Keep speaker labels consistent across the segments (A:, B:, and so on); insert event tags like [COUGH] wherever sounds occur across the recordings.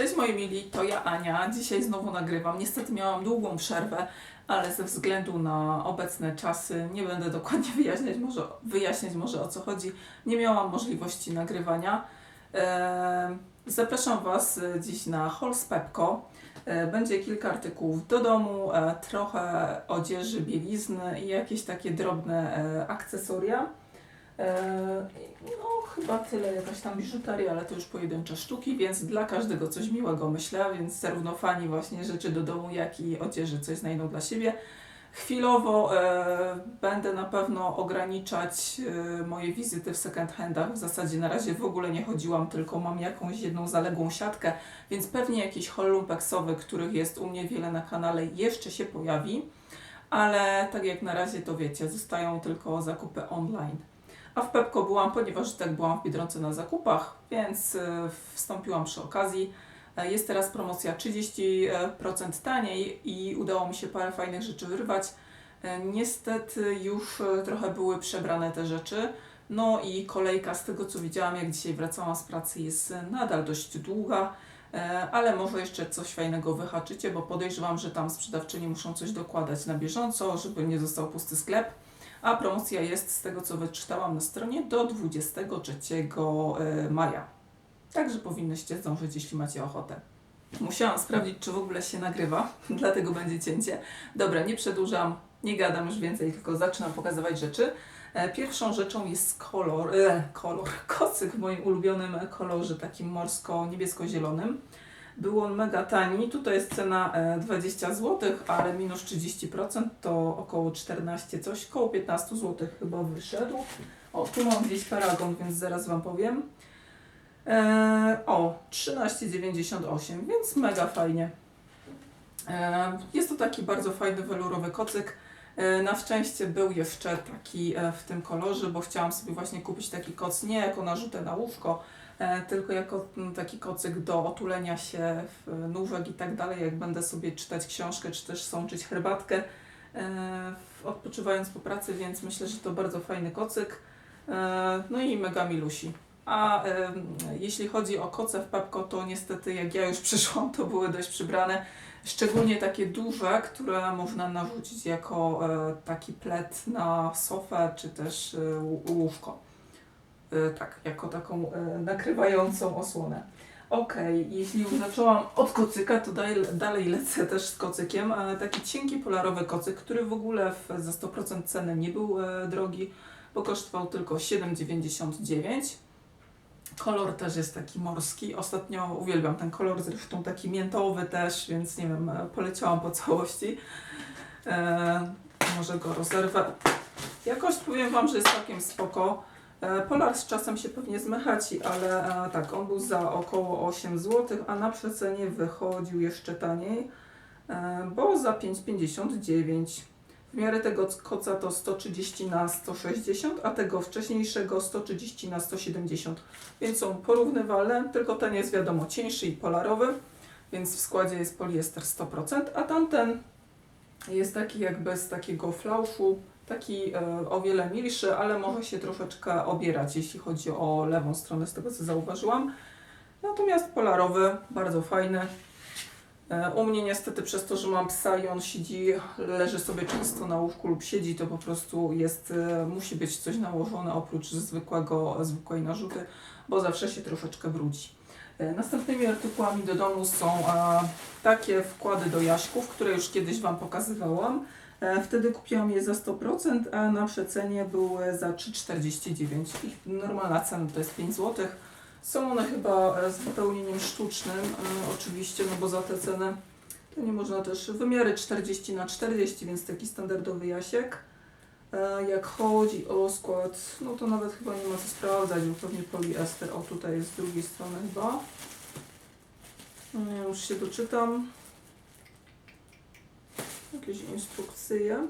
A: Cześć moi mili, to ja Ania. Dzisiaj znowu nagrywam. Niestety miałam długą przerwę, ale ze względu na obecne czasy nie będę dokładnie [LAUGHS] wyjaśniać może, wyjaśniać może o co chodzi. Nie miałam możliwości nagrywania. Eee, zapraszam Was e, dziś na Hall z Pepko. E, Będzie kilka artykułów do domu, e, trochę odzieży, bielizny i jakieś takie drobne akcesoria. E, No, chyba tyle, jakaś tam biżuteria, ale to już pojedyncze sztuki, więc dla każdego coś miłego myślę, więc zarówno fani właśnie rzeczy do domu, jak i odzieży coś znajdą dla siebie. Chwilowo e, będę na pewno ograniczać e, moje wizyty w second handach. W zasadzie na razie w ogóle nie chodziłam, tylko mam jakąś jedną zaległą siatkę, więc pewnie jakiś haul lumpeksowy, których jest u mnie wiele na kanale, jeszcze się pojawi. Ale tak jak na razie to wiecie, zostają tylko zakupy online. A w Pepko byłam, ponieważ tak byłam w Biedronce na zakupach, więc e, wstąpiłam przy okazji. E, Jest teraz promocja 30% taniej i udało mi się parę fajnych rzeczy wyrwać. E, Niestety już trochę były przebrane te rzeczy. No i kolejka z tego co widziałam, jak dzisiaj wracałam z pracy, jest nadal dość długa. Ale może jeszcze coś fajnego wyhaczycie, bo podejrzewam, że tam sprzedawczyni muszą coś dokładać na bieżąco, żeby nie został pusty sklep. A promocja jest, z tego co wyczytałam na stronie, do 23 e, maja. Także powinnyście zdążyć, jeśli macie ochotę. Musiałam sprawdzić, czy w ogóle się nagrywa, [LAUGHS] dlatego będzie cięcie. Dobra, nie przedłużam, nie gadam już więcej, tylko zaczynam pokazywać rzeczy. E, Pierwszą rzeczą jest kolor, e, kolor, [LAUGHS] kocyk w moim ulubionym kolorze, takim morsko-niebiesko-zielonym. Był on mega tani, tutaj jest cena e, 20 zł, ale minus 30% to około 14 coś, około 15 zł chyba wyszedł. O, tu mam gdzieś paragon, więc zaraz Wam powiem. E, o, 13,98, więc mega fajnie. E, jest to taki bardzo fajny welurowy kocyk. E, na szczęście był jeszcze taki e, w tym kolorze, bo chciałam sobie właśnie kupić taki koc nie jako narzutę na łóżko, e, tylko jako mm, taki kocyk do otulenia się w nówek i tak dalej, jak będę sobie czytać książkę, czy też sączyć herbatkę, e, odpoczywając po pracy, więc myślę, że to bardzo fajny kocyk. E, No i mega milusi. A em, jeśli chodzi o koce w Pepko, to niestety jak ja już [LAUGHS] przyszłam, to były dość przybrane. Szczególnie takie duże, które można narzucić jako e, taki plet na sofę, czy też e, łó- łóżko. E, tak, jako taką e, nakrywającą osłonę. Okej, jeśli już zaczęłam od kocyka, to dalej, lecę też z kocykiem. E, taki cienki polarowy kocyk, który w ogóle w, za 100% ceny nie był e, drogi, bo kosztował tylko 7,99. Kolor też jest taki morski. Ostatnio uwielbiam ten kolor, zresztą taki miętowy też, więc nie wiem, poleciałam po całości. Może go rozerwę. Jakoś powiem Wam, że jest całkiem spoko. E, Polar z czasem się pewnie zmychaci, ale e, tak, on był za około 8 zł, a na przecenie wychodził jeszcze taniej, e, bo za 5,59. W miarę tego koca to 130 na 160, a tego wcześniejszego 130 na 170. Więc są porównywalne, tylko ten jest wiadomo cieńszy i polarowy, więc w składzie jest poliester 100%, a tamten jest taki jakby z takiego flauszu, taki e, o wiele milszy, ale może się troszeczkę obierać, jeśli chodzi o lewą stronę, z tego co zauważyłam. Natomiast polarowy, bardzo fajny. E, U mnie niestety przez to, że mam psa i on siedzi, leży sobie często na łóżku lub siedzi, to po prostu jest, e, musi być coś nałożone oprócz zwykłego, zwykłej narzuty, bo zawsze się troszeczkę brudzi. Następnymi artykułami do domu są takie wkłady do jaśków, które już kiedyś Wam pokazywałam. E, Wtedy kupiłam je za 100%, a na przecenie były za 3,49. Ich normalna cena to jest 5 zł. Są one chyba e, z wypełnieniem sztucznym, e, oczywiście, no bo za tę cenę to nie można też wymiary 40 na 40, więc taki standardowy jasiek. Jak chodzi o skład, no to nawet chyba nie ma co sprawdzać, bo pewnie poliester. O, tutaj jest z drugiej strony chyba. No, już się doczytam. Jakieś instrukcje.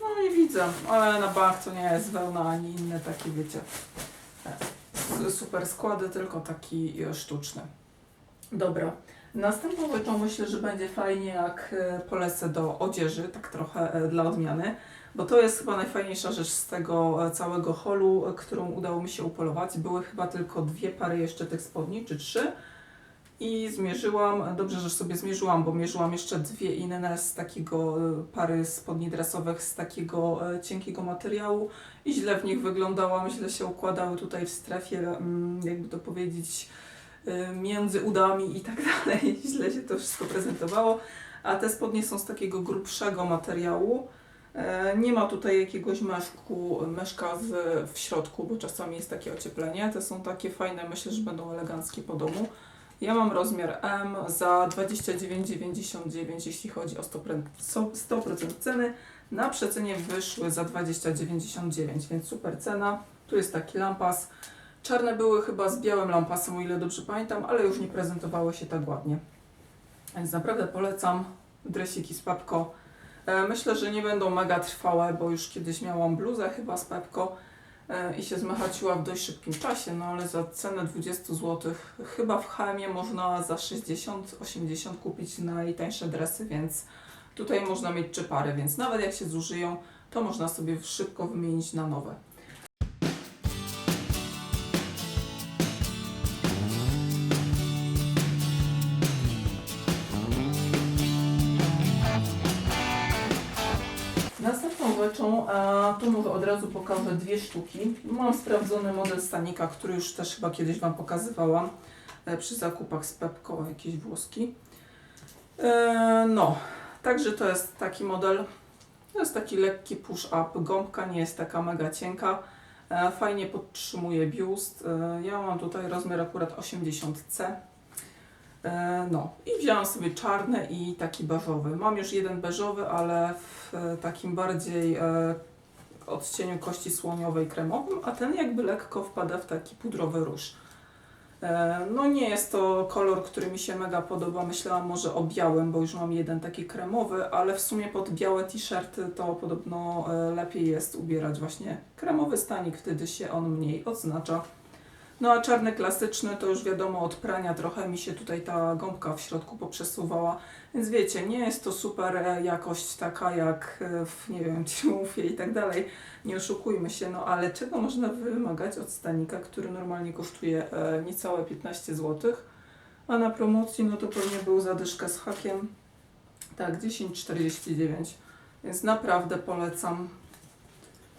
A: No nie widzę, ale na bank to nie jest wełna ani inne takie, wiecie, e, super składy, tylko taki e, sztuczny. Dobra. Następną rzeczą myślę, że będzie fajnie, jak e, polecę do odzieży, tak trochę dla odmiany, bo to jest chyba najfajniejsza rzecz z tego całego holu, którą udało mi się upolować. Były chyba tylko dwie pary jeszcze tych spodni, czy trzy. I zmierzyłam, dobrze, że sobie zmierzyłam, bo mierzyłam jeszcze dwie inne z takiego, e, pary spodni dresowych z takiego e, cienkiego materiału i źle w nich wyglądałam, źle się układały tutaj w strefie, mm, jakby to powiedzieć, e, między udami i tak [LAUGHS] dalej, źle się to wszystko prezentowało, a te spodnie są z takiego grubszego materiału, Nie ma tutaj jakiegoś meszku, meszka w, w środku, bo czasami jest takie ocieplenie. Te są takie fajne, myślę, że będą eleganckie po domu. Ja mam rozmiar M za 29,99 jeśli chodzi o 100%, so- 100% ceny. Na przecenie wyszły za 20,99, więc super cena. Tu jest taki lampas. Czarne były chyba z białym lampasem, o ile dobrze pamiętam, ale już nie prezentowały się tak ładnie. Więc naprawdę polecam dresiki z Pepko. E, Myślę, że nie będą mega trwałe, bo już kiedyś miałam bluzę chyba z Pepko i się zmechaciła w dość szybkim czasie, no ale za cenę 20 zł chyba w HM można za 60-80 kupić najtańsze dresy, więc tutaj można mieć trzy pary, więc nawet jak się zużyją, to można sobie szybko wymienić na nowe. A tu może od razu pokażę dwie sztuki. Mam sprawdzony model stanika, który już też chyba kiedyś Wam pokazywałam e, przy zakupach z Pepko, jakieś włoski. E, no, także to jest taki model. To jest taki lekki push-up. Gąbka nie jest taka mega cienka. E, fajnie podtrzymuje biust. E, ja mam tutaj rozmiar akurat 80C. E, No i wzięłam sobie czarny i taki beżowy. Mam już jeden beżowy, ale w e, takim bardziej e, odcieniu kości słoniowej kremowym, a ten jakby lekko wpada w taki pudrowy róż. No nie jest to kolor, który mi się mega podoba. Myślałam może o białym, bo już mam jeden taki kremowy, ale w sumie pod białe t-shirty to podobno lepiej jest ubierać właśnie kremowy stanik, wtedy się on mniej odznacza. No a czarny klasyczny to już wiadomo od prania trochę mi się tutaj ta gąbka w środku poprzesuwała. Więc wiecie, nie jest to super e, jakość taka jak e, w, nie wiem, [LAUGHS] Triumfie i tak dalej. Nie oszukujmy się, no ale czego można wymagać od stanika, który normalnie kosztuje e, niecałe 15 zł, a na promocji no to pewnie był zadyszkę z hakiem. Tak, 10,49. Więc naprawdę polecam.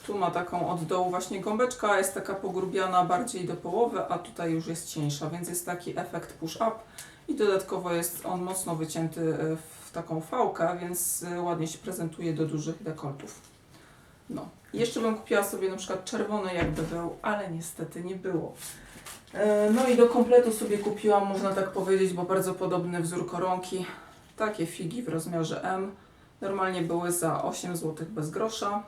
A: Tu ma taką od dołu właśnie gąbeczka, jest taka pogrubiana bardziej do połowy, a tutaj już jest cieńsza, więc jest taki efekt push-up i dodatkowo jest on mocno wycięty e, w taką fałkę, więc e, ładnie się prezentuje do dużych dekoltów. No. Jeszcze bym kupiła sobie na przykład czerwony jakby był, ale niestety nie było. E, No i do kompletu sobie kupiłam, można tak powiedzieć, bo bardzo podobny wzór koronki. Takie figi w rozmiarze M. Normalnie były za 8 zł bez grosza.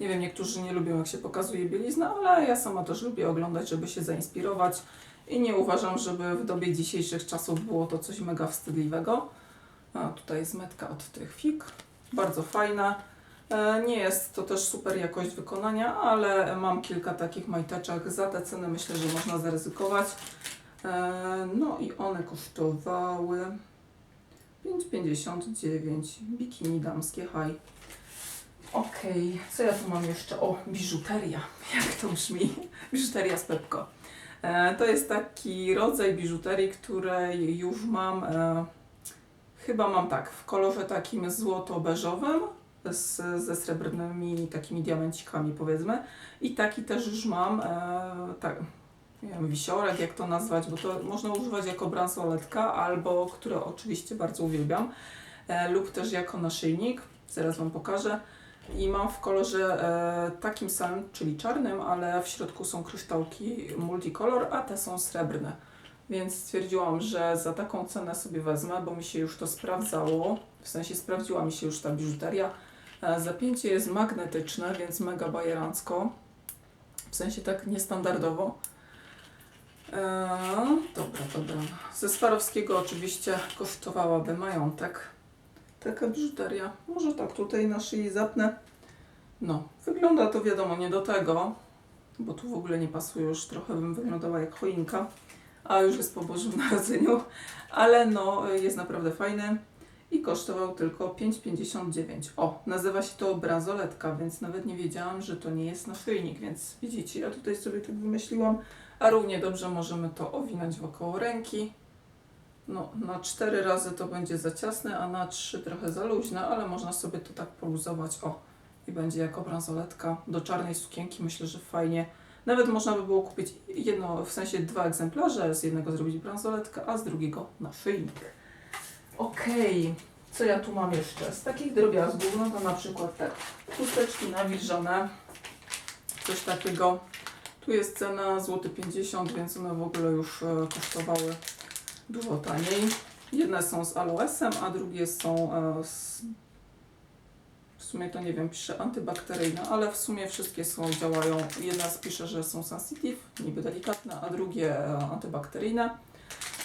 A: Nie wiem, niektórzy nie lubią jak się pokazuje bielizna, ale ja sama też lubię oglądać, żeby się zainspirować i nie uważam, żeby w dobie dzisiejszych czasów było to coś mega wstydliwego. A tutaj jest metka od tych fig, bardzo fajna. E, Nie jest to też super jakość wykonania, ale mam kilka takich majteczek. Za te ceny myślę, że można zaryzykować. E, No i one kosztowały 5,59 bikini damskie high. Okej, co ja tu mam jeszcze? O, biżuteria. [LAUGHS] Jak to brzmi? Biżuteria z Pepko. E, to jest taki rodzaj biżuterii, której już mam, e, chyba mam tak, w kolorze takim złoto-beżowym z, ze srebrnymi takimi diamencikami powiedzmy. I taki też już mam, e, tak, nie wiem, wisiorek, jak to nazwać, bo to można używać jako bransoletka, albo, które oczywiście bardzo uwielbiam, e, lub też jako naszyjnik. Zaraz Wam pokażę. I mam w kolorze e, takim samym, czyli czarnym, ale w środku są kryształki multicolor, a te są srebrne. Więc stwierdziłam, że za taką cenę sobie wezmę, bo mi się już to sprawdzało. W sensie sprawdziła mi się już ta biżuteria. E, zapięcie jest magnetyczne, więc mega bajerancko. W sensie tak niestandardowo. E, dobra, dobra. Ze Swarowskiego oczywiście kosztowałaby majątek. Taka biżuteria. Może tak tutaj na szyi zapnę. No, wygląda to wiadomo nie do tego, bo tu w ogóle nie pasuje już, trochę bym wyglądała jak choinka, a już jest po Bożym Narodzeniu, ale no, jest naprawdę fajny i kosztował tylko 5,59. O, nazywa się to bransoletka, więc nawet nie wiedziałam, że to nie jest naszyjnik, więc widzicie, ja tutaj sobie tak wymyśliłam, a równie dobrze możemy to owinąć wokoło ręki No, na cztery razy to będzie za ciasne, a na trzy trochę za luźne, ale można sobie to tak poluzować. O, i będzie jako bransoletka do czarnej sukienki. Myślę, że fajnie. Nawet można by było kupić jedno, w sensie dwa egzemplarze, z jednego zrobić bransoletkę, a z drugiego naszyjnik. Okej, co ja tu mam jeszcze? Z takich drobiazgów, no to na przykład te chusteczki nawilżone, coś takiego. Tu jest cena złoty 50, więc one w ogóle już e, kosztowały dużo taniej. Jedne są z aloesem, a drugie są e, z... W sumie to nie wiem, pisze antybakteryjne, ale w sumie wszystkie są, działają. Jedna z pisze, że są sensitive, niby delikatne, a drugie e, antybakteryjne.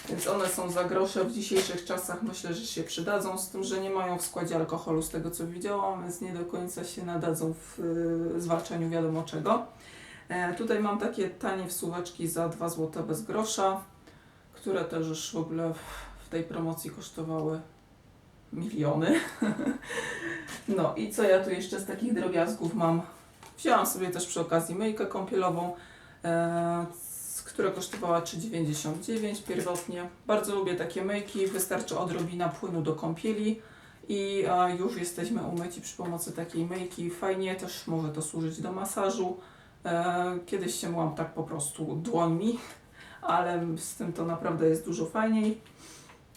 A: Więc one są za grosze w dzisiejszych czasach, myślę, że się przydadzą, z tym, że nie mają w składzie alkoholu, z tego co widziałam, więc nie do końca się nadadzą w y, zwalczaniu wiadomo czego. E, tutaj mam takie tanie wsuweczki za 2 zł bez grosza, które też już w ogóle w, tej promocji kosztowały miliony. [LAUGHS] no i co ja tu jeszcze z takich drobiazgów mam? Wzięłam sobie też przy okazji myjkę kąpielową, e, która kosztowała 3,99 pierwotnie. Bardzo lubię takie myjki, wystarczy odrobina płynu do kąpieli i już jesteśmy umyci przy pomocy takiej myjki. Fajnie też może to służyć do masażu. E, Kiedyś się myłam tak po prostu dłońmi, ale z tym to naprawdę jest dużo fajniej.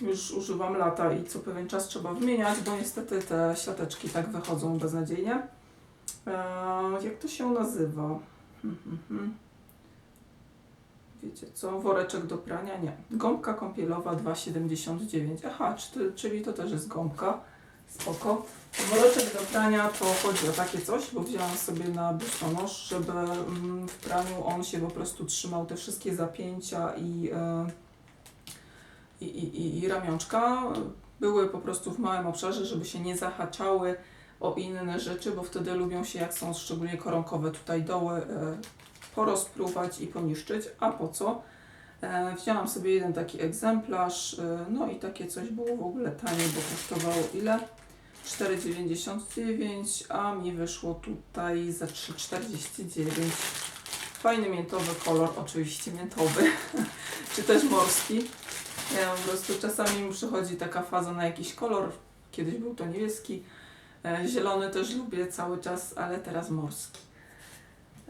A: Już używam lata i co pewien czas trzeba wymieniać, bo niestety te siateczki tak wychodzą beznadziejnie. E, jak to się nazywa? Hmm, hmm, hmm. Wiecie co? Woreczek do prania? Nie. Gąbka kąpielowa 2,79. Aha, czy- czyli to też jest gąbka. Spoko. Woreczek do prania to chodzi o takie coś, bo wzięłam sobie na biustonosz, żeby mm, w praniu on się po prostu trzymał te wszystkie zapięcia i, e, i, i, i, i ramionczka były po prostu w małym obszarze, żeby się nie zahaczały o inne rzeczy, bo wtedy lubią się, jak są szczególnie koronkowe tutaj doły, e, porozpruwać i poniszczyć. A po co? E, wzięłam sobie jeden taki egzemplarz, no i takie coś było w ogóle tanie, bo kosztowało ile? 4,99, a mi wyszło tutaj za 3,49. Fajny miętowy kolor, oczywiście miętowy, [LAUGHS] czy też morski. Ja po prostu czasami mi przychodzi taka faza na jakiś kolor. Kiedyś był to niebieski. E, Zielony też lubię cały czas, ale teraz morski.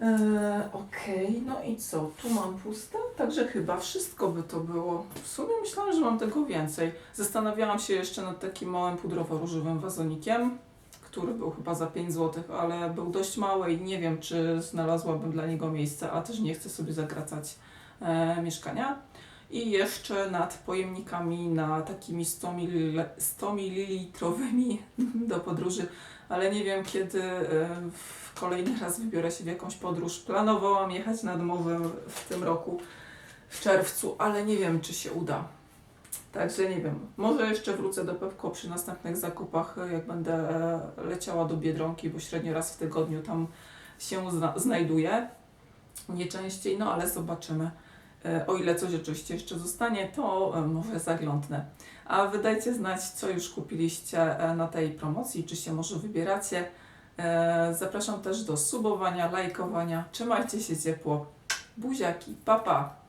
A: E, Okej, no i co? Tu mam puste, także chyba wszystko by to było. W sumie myślałam, że mam tego więcej. Zastanawiałam się jeszcze nad takim małym pudrowo-różowym wazonikiem, który był chyba za 5 zł, ale był dość mały i nie wiem, czy znalazłabym dla niego miejsce, a też nie chcę sobie zagracać e, mieszkania. I jeszcze nad pojemnikami na takimi 100 ml, 100 ml do podróży, ale nie wiem kiedy w kolejny raz wybiorę się w jakąś podróż. Planowałam jechać nad morzem w tym roku, w czerwcu, ale nie wiem czy się uda. Także nie wiem. Może jeszcze wrócę do Pepko przy następnych zakupach, e, jak będę e, leciała do Biedronki, bo średnio raz w tygodniu tam się zna- znajduję. Nie częściej, no ale zobaczymy. E, O ile coś oczywiście jeszcze zostanie, to e, może zaglądnę. A wy dajcie znać, co już kupiliście e, na tej promocji, czy się może wybieracie. Zapraszam też do subowania, lajkowania. Trzymajcie się ciepło. Buziaki, papa! Pa.